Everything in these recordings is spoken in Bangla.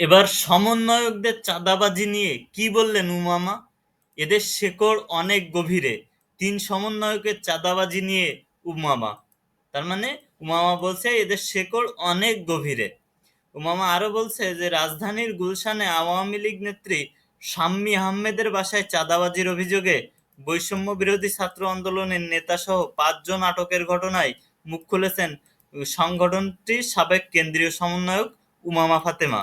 এবার সমন্বয়কদের চাঁদাবাজি নিয়ে কি বললেন উমামা? এদের শেকড় অনেক গভীরে। তিন সমন্বয়কের চাঁদাবাজি নিয়ে উমামা। তার মানে উমামা বলছে এদের শেকড় অনেক গভীরে। উমামা আরও বলছে যে রাজধানীর গুলশানে আওয়ামী লীগ নেত্রী শাম্মী আহমেদের বাসায় চাঁদাবাজির অভিযোগে বৈষম্য বিরোধী ছাত্র আন্দোলনের নেতাসহ পাঁচজন আটকের ঘটনায় মুখ খুলেছেন সংগঠনটির সাবেক কেন্দ্রীয় সমন্বয়ক উমামা ফাতেমা।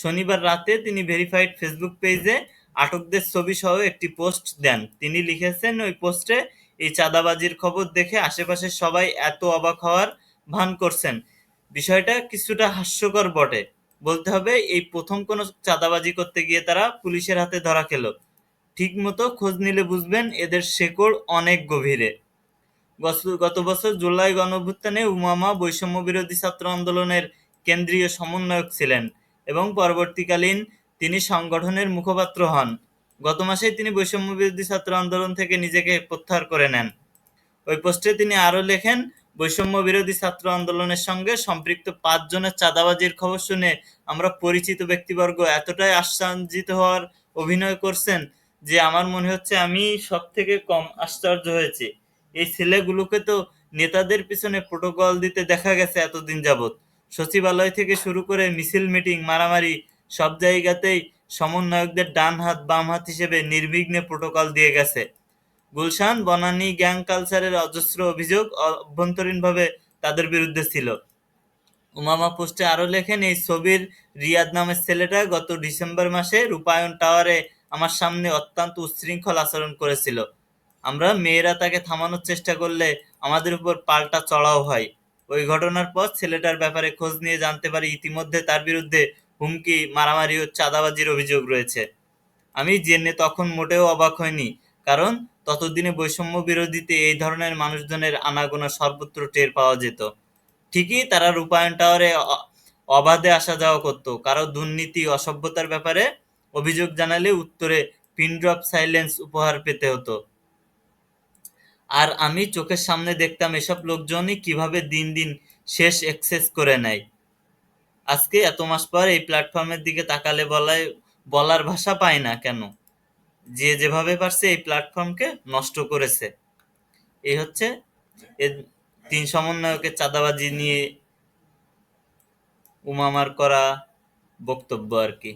শনিবার রাতে তিনি ভেরিফাইড ফেসবুক পেজে আটকদের ছবি সহ একটি পোস্ট দেন। তিনি লিখেছেন, ওই পোস্টে এই চাঁদাবাজির খবর দেখে আশেপাশের সবাই এত অবাক হওয়ার ভান করছেন। বিষয়টা কিছুটা হাস্যকর বটে। বলতে হবে, এই প্রথম কোনো চাঁদাবাজি করতে গিয়ে তারা পুলিশের হাতে ধরা খেল। ঠিক মতো খোঁজ নিলে বুঝবেন, এদের শেকড় অনেক গভীরে। গত বছর জুলাই গণঅভ্যুত্থানে উমামা বৈষম্য বিরোধী ছাত্র আন্দোলনের কেন্দ্রীয় সমন্বয়ক ছিলেন। এবং পরবর্তীকালীন তিনি সংগঠনের মুখপাত্র হন। গত মাসেই তিনি বৈষম্য বিরোধী ছাত্র আন্দোলন থেকে নিজেকে প্রত্যাহার করে নেন। ওই পোস্টে তিনি আরও লেখেন বৈষম্য বিরোধী ছাত্র আন্দোলনের সঙ্গে সম্পৃক্ত পাঁচজনের চাঁদাবাজির খবর শুনে আমরা পরিচিত ব্যক্তিবর্গ এতটাই আশ্চর্যিত হওয়ার অভিনয় করছেন যে আমার মনে হচ্ছে আমি সব থেকে কম আশ্চর্য হয়েছি। এই ছেলেগুলোকে তো নেতাদের পিছনে প্রোটোকল দিতে দেখা গেছে এতদিন যাবত সচিবালয় থেকে শুরু করে মিছিল, মিটিং, মারামারি সব জায়গাতেই সমন্বয়কদের ডান হাত, বাম হাত হিসেবে নির্বিঘ্নে প্রোটোকল দিয়ে গেছে। গুলশান, বনানী গ্যাং কালচারের অজস্র অভিযোগ অভ্যন্তরীণভাবে তাদের বিরুদ্ধে ছিল। উমামা পোস্টে আরও লেখেন, এই ছবির রিয়াদ নামের ছেলেটা গত ডিসেম্বর মাসে রূপায়ণ টাওয়ারে আমার সামনে অত্যন্ত উচ্ছৃঙ্খল আচরণ করেছিল। আমরা মেয়েরা তাকে থামানোর চেষ্টা করলে আমাদের উপর পাল্টা চড়াও হয়। ওই ঘটনার পর ছেলেটার ব্যাপারে খোঁজ নিয়ে জানতে পারি ইতিমধ্যে তার বিরুদ্ধে হুমকি, মারামারি ও চাঁদাবাজির অভিযোগ রয়েছে। আমি জেনে তখন মোটেও অবাক হইনি, কারণ ততদিনে বৈষম্য বিরোধীতে এই ধরনের মানুষজনের আনাগোনা সর্বত্র টের পাওয়া যেত। ঠিকই তারা রূপায়ণ টাওয়ারে অবাধে আসা যাওয়া করত। কারও দুর্নীতি, অসভ্যতার ব্যাপারে অভিযোগ জানালে উত্তরে পিন ড্রপ সাইলেন্স উপহার পেতে হতো। আর আমি চোখের সামনে দেখতাম এসব লোকজনই কীভাবে দিন দিন শেষ এক্সেস করে নেয়। আজকে এত মাস পর এই প্ল্যাটফর্মের দিকে তাকালে বলায় বলার ভাষা পায় না কেন? যে যেভাবে পারছে এই প্ল্যাটফর্মকে নষ্ট করেছে। এই হচ্ছে এর তিন সমন্বয়কের চাঁদাবাজি নিয়ে উমামার করা বক্তব্য আর কি।